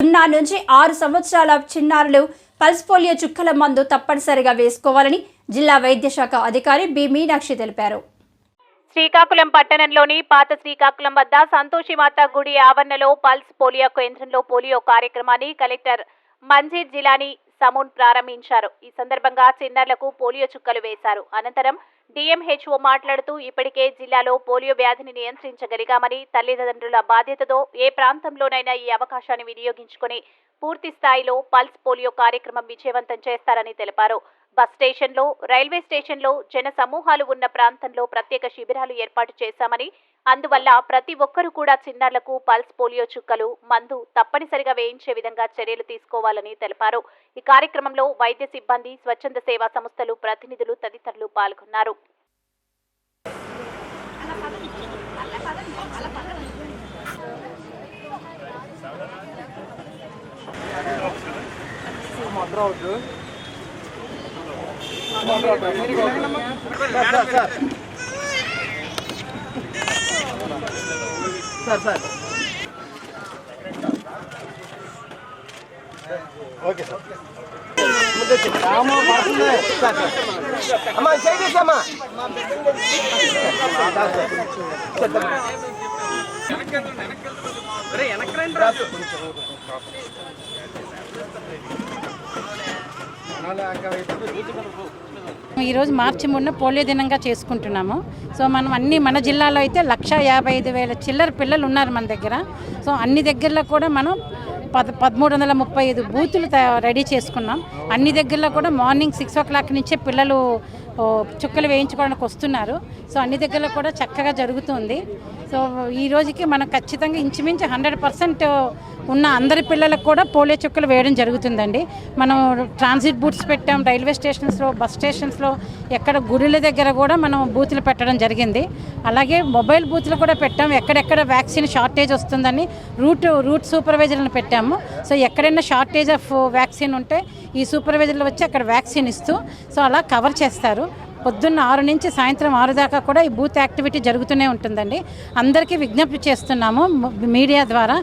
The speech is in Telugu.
సున్నా నుంచి ఆరు సంవత్సరాల చిన్నారులు పల్స్ పోలియో చుక్కల మందు తప్పనిసరిగా వేసుకోవాలని జిల్లా వైద్య శాఖ అధికారి బి మీనాక్షి తెలిపారు. శ్రీకాకుళం పట్టణంలోని పాత శ్రీకాకుళం వద్ద సంతోషిమాత గుడి ఆవరణలో పల్స్ పోలియో కేంద్రంలో పోలియో కార్యక్రమాన్ని కలెక్టర్ మంజీర్ జిలానీ సమూన్ ప్రారంభించారు. ఈ సందర్భంగా చిన్నారులకు పోలియో చుక్కలు వేశారు. అనంతరం డిఎంహెచ్ఓ మాట్లాడుతూ ఇప్పటికే జిల్లాలో పోలియో వ్యాధిని నియంత్రించగలిగామని తల్లిదండ్రుల బాధ్యతతో ఏ ప్రాంతంలోనైనా ఈ అవకాశాన్ని వినియోగించుకుని పూర్తి స్థాయిలో పల్స్ పోలియో కార్యక్రమం విజయవంతం చేస్తారని తెలిపారు. బస్ స్టేషన్లో రైల్వే స్టేషన్లో జన సమూహాలు ఉన్న ప్రాంతంలో ప్రత్యేక శిబిరాలు ఏర్పాటు చేశామని అందువల్ల ప్రతి ఒక్కరూ కూడా చిన్నారులకు పల్స్ పోలియో చుక్కలు మందు తప్పనిసరిగా వేయించే విధంగా చర్యలు తీసుకోవాలని తెలిపారు. ఈ కార్యక్రమంలో వైద్య సిబ్బంది స్వచ్ఛంద సేవా సంస్థలు ప్రతినిధులు తదితరులు పాల్గొన్నారు. Sir sir okay sir. రాము పడుతుంది సార్ అమ్మా చేయండి అమ్మా ఈరోజు మార్చి మూడున పోలియో దినంగా చేసుకుంటున్నాము. సో మనం అన్ని మన జిల్లాలో అయితే లక్ష యాభై ఐదు వేల చిల్లర పిల్లలు ఉన్నారు మన దగ్గర. సో అన్ని దగ్గరలో కూడా మనం పద పదమూడు వందల ముప్పై ఐదు బూతులు రెడీ చేసుకున్నాం. అన్ని దగ్గరలో కూడా మార్నింగ్ సిక్స్ ఓ క్లాక్ నుంచే పిల్లలు చుక్కలు వేయించుకోవడానికి వస్తున్నారు. సో అన్ని దగ్గరలో కూడా చక్కగా జరుగుతుంది. సో ఈ రోజుకి మనం ఖచ్చితంగా ఇంచుమించు హండ్రెడ్ పర్సెంట్ ఉన్న అందరి పిల్లలకు కూడా పోలియో చుక్కలు వేయడం జరుగుతుందండి. మనం ట్రాన్సిట్ బూత్స్ పెట్టాం రైల్వే స్టేషన్స్లో బస్ స్టేషన్స్లో ఎక్కడ గుడుల దగ్గర కూడా మనం బూతులు పెట్టడం జరిగింది. అలాగే మొబైల్ బూతులు కూడా పెట్టాం. ఎక్కడెక్కడ వ్యాక్సిన్ షార్టేజ్ వస్తుందని రూట్ రూట్ సూపర్వైజర్లను పెట్టాము. సో ఎక్కడైనా షార్టేజ్ ఆఫ్ వ్యాక్సిన్ ఉంటే ఈ సూపర్వైజర్లు వచ్చి అక్కడ వ్యాక్సిన్ ఇస్తూ సో అలా కవర్ చేస్తారు. పొద్దున్న ఆరు నుంచి సాయంత్రం ఆరు దాకా కూడా ఈ బూత్ యాక్టివిటీ జరుగుతూనే ఉంటుందండి. అందరికీ విజ్ఞప్తి చేస్తున్నాము మీడియా ద్వారా